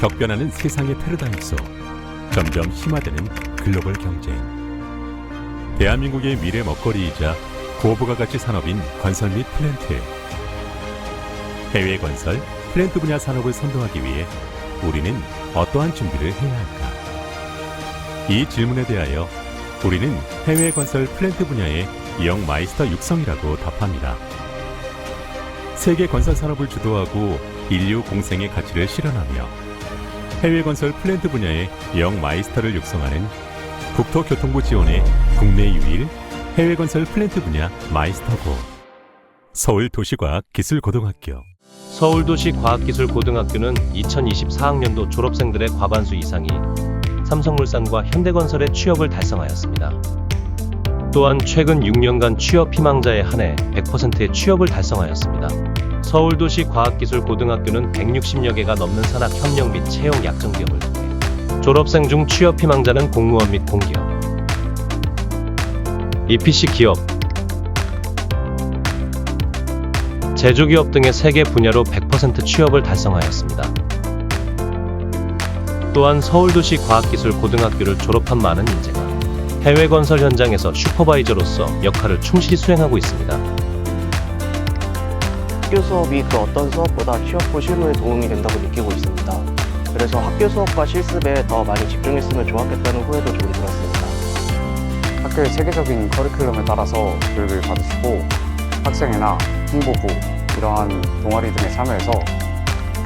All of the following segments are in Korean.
격변하는 세상의 패러다임 속 점점 심화되는 글로벌 경쟁. 대한민국의 미래 먹거리이자 고부가 가치 산업인 건설 및 플랜트. 해외 건설, 플랜트 분야 산업을 선도하기 위해 우리는 어떠한 준비를 해야 할까? 이 질문에 대하여 우리는 해외 건설 플랜트 분야의 영 마이스터 육성이라고 답합니다. 세계 건설 산업을 주도하고 인류 공생의 가치를 실현하며 해외 건설 플랜트 분야의 영 마이스터를 육성하는 국토교통부 지원의 국내 유일 해외 건설 플랜트 분야 마이스터고 서울 도시과학 기술고등학교 서울도시과학기술고등학교는 2024학년도 졸업생들의 과반수 이상이 삼성물산과 현대건설의 취업을 달성하였습니다. 또한 최근 6년간 취업 희망자에 한해 100%의 취업을 달성하였습니다. 서울도시과학기술고등학교는 160여 개가 넘는 산학 협력 및 채용 약정 기업을 통해 졸업생 중 취업 희망자는 공무원 및 공기업, EPC 기업, 제조기업 등의 세 개 분야로 100% 취업을 달성하였습니다. 또한 서울도시 과학기술고등학교를 졸업한 많은 인재가 해외 건설 현장에서 슈퍼바이저로서 역할을 충실히 수행하고 있습니다. 학교 수업이 그 어떤 수업보다 취업 후 실무에 도움이 된다고 느끼고 있습니다. 그래서 학교 수업과 실습에 더 많이 집중했으면 좋았겠다는 후회도 좀 들었습니다. 학교의 세계적인 커리큘럼에 따라서 교육을 받으시고 학생회나 홍보부 이러한 동아리 등에 참여해서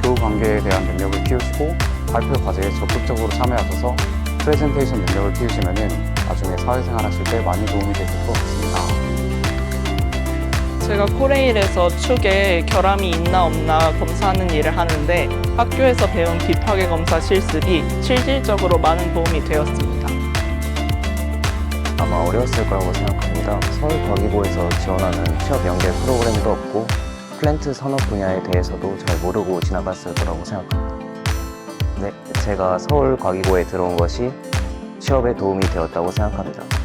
교우 관계에 대한 능력을 키우시고 발표 과제에 적극적으로 참여하셔서 프레젠테이션 능력을 키우시면은 나중에 사회생활 하실 때 많이 도움이 되실 것 같습니다. 제가 코레일에서 축에 결함이 있나 없나 검사하는 일을 하는데 학교에서 배운 비파괴 검사 실습이 실질적으로 많은 도움이 되었습니다. 아마 어려웠을 거라고 생각합니다. 서울과기고에서 지원하는 취업 연계 프로그램도 없고 플랜트 산업 분야에 대해서도 잘 모르고 지나갔을 거라고 생각합니다. 네, 제가 서울과기고에 들어온 것이 취업에 도움이 되었다고 생각합니다.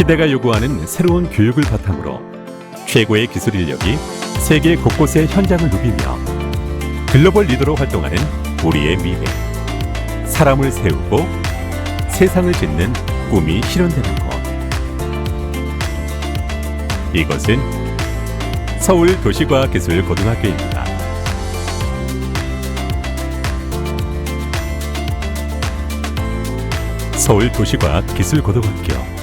시대가 요구하는 새로운 교육을 바탕으로 최고의 기술 인력이 세계 곳곳의 현장을 누비며 글로벌 리더로 활동하는 우리의 미래. 사람을 세우고 세상을 짓는 꿈이 실현되는 곳. 이것은 서울 도시과학기술고등학교입니다. 서울 도시과학기술고등학교